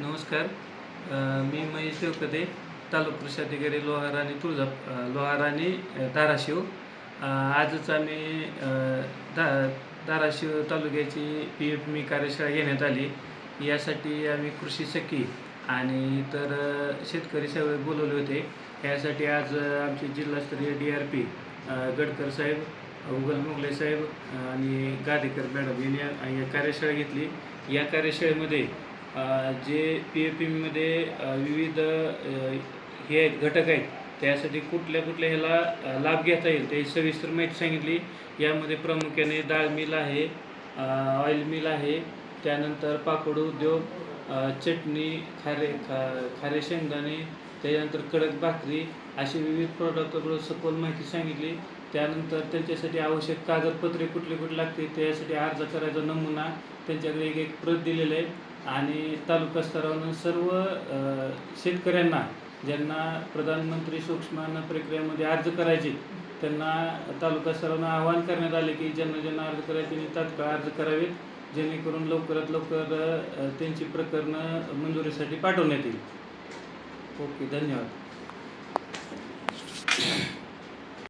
नमस्कार. मी महेश देवकदे तालुका कृषी अधिकारी लोहार आणि तुळजा लोहार आणि धाराशिव. आजच आम्ही दा धा धाराशिव तालुक्याची पी एफ मी कार्यशाळा घेण्यात आली. यासाठी आम्ही कृषी सखी आणि इतर शेतकरी सगळे बोलवले होते. यासाठी आज आमचे जिल्हास्तरीय डी आर पी गडकर साहेब उगल मुगले साहेब आणि गादेकर मॅडम यांनी या- या कार्यशाळा घेतली. या कार्यशाळेमध्ये जे पी एफ पीमध्ये विविध हे आहेत घटक आहेत त्यासाठी कुठल्या कुठल्या ह्याला लाभ घेता येईल ते सविस्तर माहिती सांगितली. यामध्ये प्रामुख्याने डाळ मिल आहे ऑइल मिल आहे त्यानंतर पापड उद्योग चटणी खारे खा खारे शेंगदाणे त्याच्यानंतर कडक भाकरी अशी विविध प्रॉडक्टबरोबर सखोल माहिती सांगितली. त्यानंतर त्यांच्यासाठी आवश्यक कागदपत्रे कुठले कुठले लागते त्यासाठी अर्ज करायचा नमुना त्यांच्याकडे एक एक प्रत दिलेलं आहे. आणि तालुका स्तरावरून सर्व शेतकऱ्यांना ज्यांना प्रधानमंत्री सूक्ष्म अन्न प्रक्रियेमध्ये अर्ज करायचे त्यांना तालुका स्तरावरून आवाहन करण्यात आले की ज्यांना ज्यांना अर्ज करायचे त्यांनी तात्काळ अर्ज करावेत जेणेकरून लवकरात लवकर त्यांची प्रकरणं मंजुरीसाठी पाठवण्यात येईल. ओके धन्यवाद.